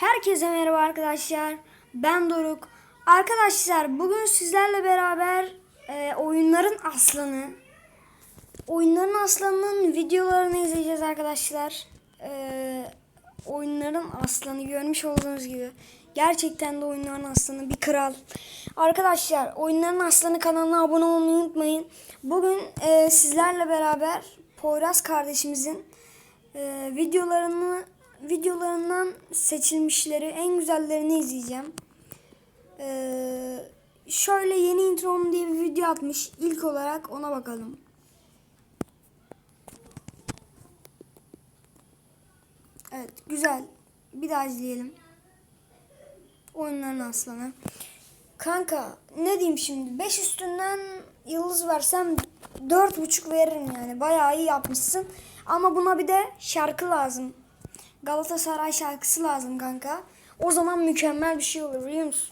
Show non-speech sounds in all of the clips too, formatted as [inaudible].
Herkese merhaba arkadaşlar. Ben Doruk. Arkadaşlar bugün sizlerle beraber e, oyunların aslanı, oyunların aslanının videolarını izleyeceğiz arkadaşlar. E, oyunların aslanı görmüş olduğunuz gibi. Gerçekten de oyunların aslanı bir kral. Arkadaşlar oyunların aslanı kanalına abone olmayı unutmayın. Bugün e, sizlerle beraber Poyraz kardeşimizin e, videolarını videolarından seçilmişleri en güzellerini izleyeceğim. Ee, şöyle yeni introm diye bir video atmış. İlk olarak ona bakalım. Evet güzel. Bir daha izleyelim. Oyunların aslanı. Kanka ne diyeyim şimdi 5 üstünden yıldız versem 4.5 veririm yani. Bayağı iyi yapmışsın. Ama buna bir de şarkı lazım. Galatasaray şarkısı lazım kanka. O zaman mükemmel bir şey olur biliyor musun?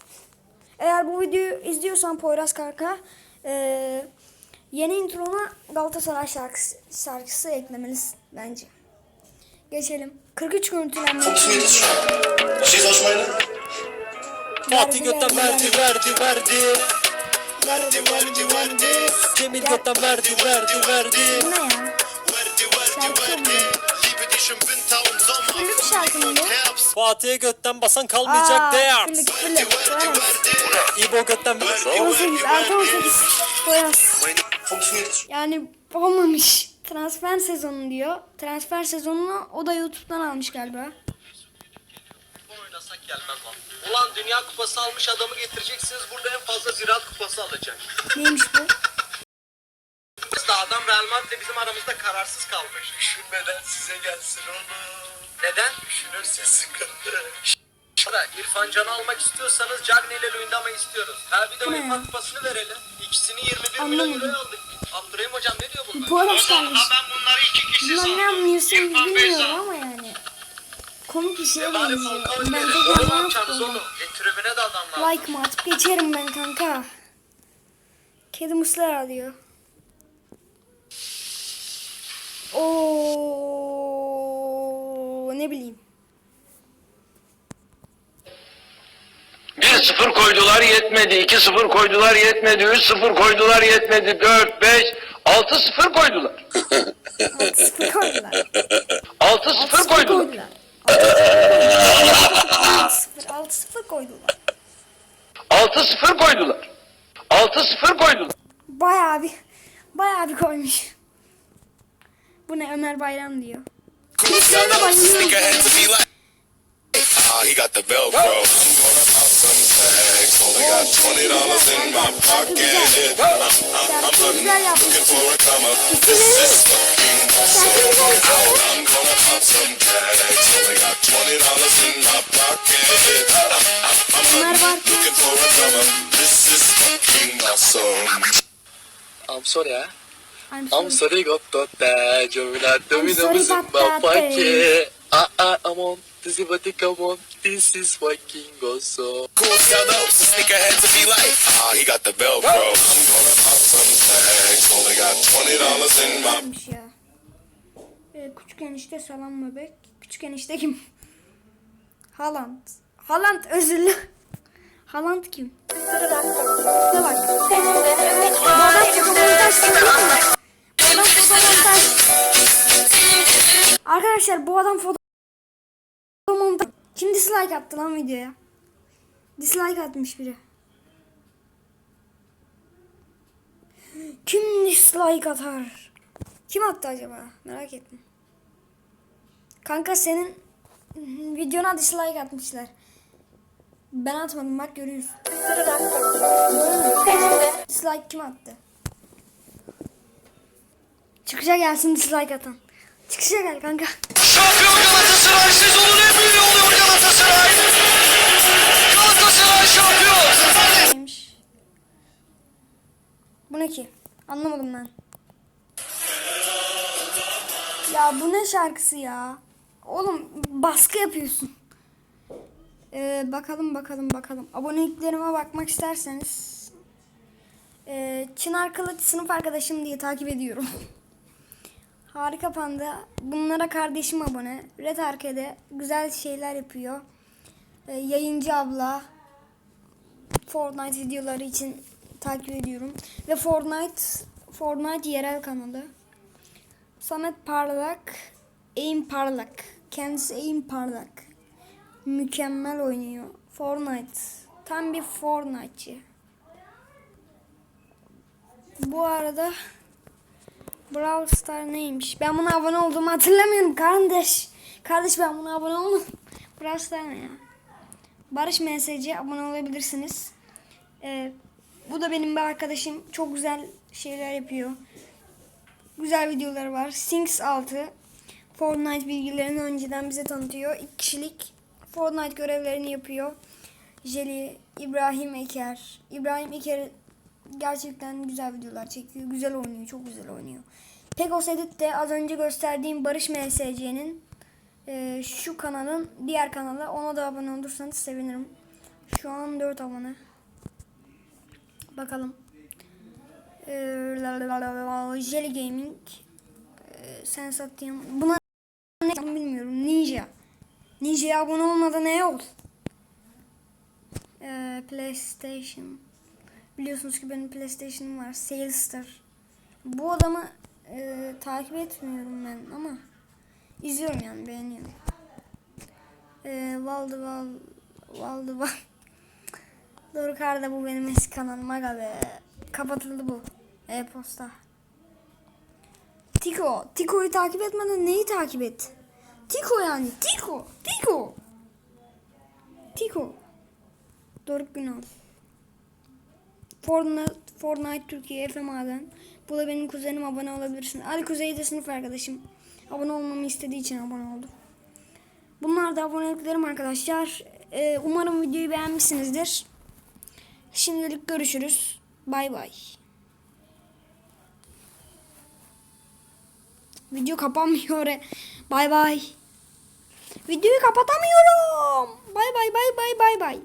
Eğer bu videoyu izliyorsan Poyraz kanka eee, yeni introna Galatasaray şarkısı, şarkısı eklemelisin bence. Geçelim. 43 görüntülenme. Auf meine? Fatih götten verdi verdi verdi Verdi, verdi, verdi. Cemil götten verdi verdi verdi Bu ne ya? Şarkı mı? Liebe Ünlü bir şarkı mı bu? Fatih'e götten basan kalmayacak Aa, değer. İbo götten 18 artı 18. Poyraz. Meine funktioniert das schon? Yani olmamış. Transfer sezonu diyor. Transfer sezonunu o da YouTube'dan almış galiba. Oynasak gelmem lan. Ulan Dünya Kupası almış adamı getireceksiniz burada en fazla Ziraat Kupası alacak. Neymiş Madrid bizim aramızda kararsız kalmış. Düşünmeden size gelsin onu. Neden? Düşünürse sıkıntı. Şurada İrfan Can'ı almak istiyorsanız Cagney ile Luyendam'ı istiyoruz. Ha bir de Bu ne UEFA ya? kupasını verelim. İkisini 21 Anlamadım. milyon euroya aldık. Abdurrahim hocam ne diyor bunlar? Poyraz kardeş. ben bunları iki kişi Bunlar ne anlıyorsun bilmiyorum ama yani. Komik bir şeye Bari benziyor. Falcao Ben de Oğlum görmem yapacaksınız oğlum. E, tribüne de adam lazım. Like mı atıp geçerim ben kanka. Kedi muslar alıyor. Oo ne bileyim. 1-0 koydular yetmedi. 2-0 koydular yetmedi. 3-0 koydular yetmedi. 4, 5, 6-0 koydular. 6-0 koydular. 6-0 6-0 koydular. koydular. 6-0 6-0 koydular. 6-0 koydular. 6-0 koydular. Bayağı bir bayağı bir koymuş. Bu ne Ömer Bayram diyor. Kulüplerine bayılıyorum. Ah, he got the Velcro. I'm gonna pop some tags. Only got twenty dollars in my pocket. Şarkı güzel yapmış. Looking for a come up. This is fucking yapmış. I'm gonna pop some tags. Only got twenty dollars in my pocket. Ömer var. Looking for a come up. This is fucking awesome. I'm sorry, ah. I'm sorry. got to that. You're not doing sorry the about my that, pocket. Ah, ah, I'm on. This is what they come on. This is fucking awesome. Cool fellow, sneakerhead to be like. Ah, he got the Velcro. I'm gonna pop some tags. Only got twenty dollars in my ya. Ee, küçük enişte salam bebek. Küçük enişte kim? Haaland. Haaland özürlü. Haaland kim? Şuna bak. Bu adam Arkadaşlar bu adam fotomontaj. Kim dislike attı lan videoya? Dislike atmış biri. Kim dislike atar? Kim attı acaba? Merak ettim. Kanka senin videona dislike atmışlar. Ben atmadım bak görüyorsun. dislike kim attı? Çıkışa gelsin dislike atan. Çıkışa gel kanka. Galatasaray sezonun en büyüğü oluyor Galatasaray. Galatasaray şampiyon. Neymiş? Bu ne ki? Anlamadım ben. Ya bu ne şarkısı ya? Oğlum baskı yapıyorsun. Ee, bakalım bakalım bakalım. Aboneliklerime bakmak isterseniz ee, Çınar Kılıç sınıf arkadaşım diye takip ediyorum. [laughs] Harika Panda. Bunlara kardeşim abone. Red Arcade güzel şeyler yapıyor. e, yayıncı abla Fortnite videoları için takip ediyorum. Ve Fortnite Fortnite yerel kanalı. Samet Parlak, Aim Parlak. Kendisi Aim Parlak. Mükemmel oynuyor. Fortnite. Tam bir Fortnite'çı. Bu arada Brawl Star neymiş? Ben buna abone olduğumu hatırlamıyorum kardeş. Kardeş ben buna abone olmadım. Brawl Star ne ya? Barış MSC abone olabilirsiniz. Ee, bu da benim bir arkadaşım. Çok güzel şeyler yapıyor. Güzel videoları var. Sings 6. Fortnite bilgilerini önceden bize tanıtıyor. İki kişilik Fortnite görevlerini yapıyor. Jelly, İbrahim Eker. İbrahim Eker gerçekten güzel videolar çekiyor. Güzel oynuyor. Çok güzel oynuyor. Pegos Edit de az önce gösterdiğim Barış MSC'nin e, şu kanalın diğer kanalı. Ona da abone olursanız sevinirim. Şu an 4 abone. Bakalım. E, Jelly Gaming. E, sen satayım. Buna ne bilmiyorum. Ninja. Ninja'ya abone olmadan ne ol? E, PlayStation. Biliyorsunuz ki benim PlayStation'ım var. Salestar. Bu adamı e, takip etmiyorum ben ama izliyorum yani beğeniyorum. E, Valdı Val Valdı Val [laughs] Doğru karda bu benim eski kanalım aga be. Kapatıldı bu. E-posta. Tiko. Tiko'yu takip etmeden neyi takip et? Tiko yani. Tiko. Tiko. Tiko. Doruk Günal. Fortnite, Fortnite Türkiye FMA'dan. Bu da benim kuzenim abone olabilirsin. Ali Kuzey de sınıf arkadaşım. Abone olmamı istediği için abone oldum. Bunlar da aboneliklerim arkadaşlar. Ee, umarım videoyu beğenmişsinizdir. Şimdilik görüşürüz. Bay bay. Video kapanmıyor. Bay bay. Videoyu kapatamıyorum. Bay bay bay bay bay bay.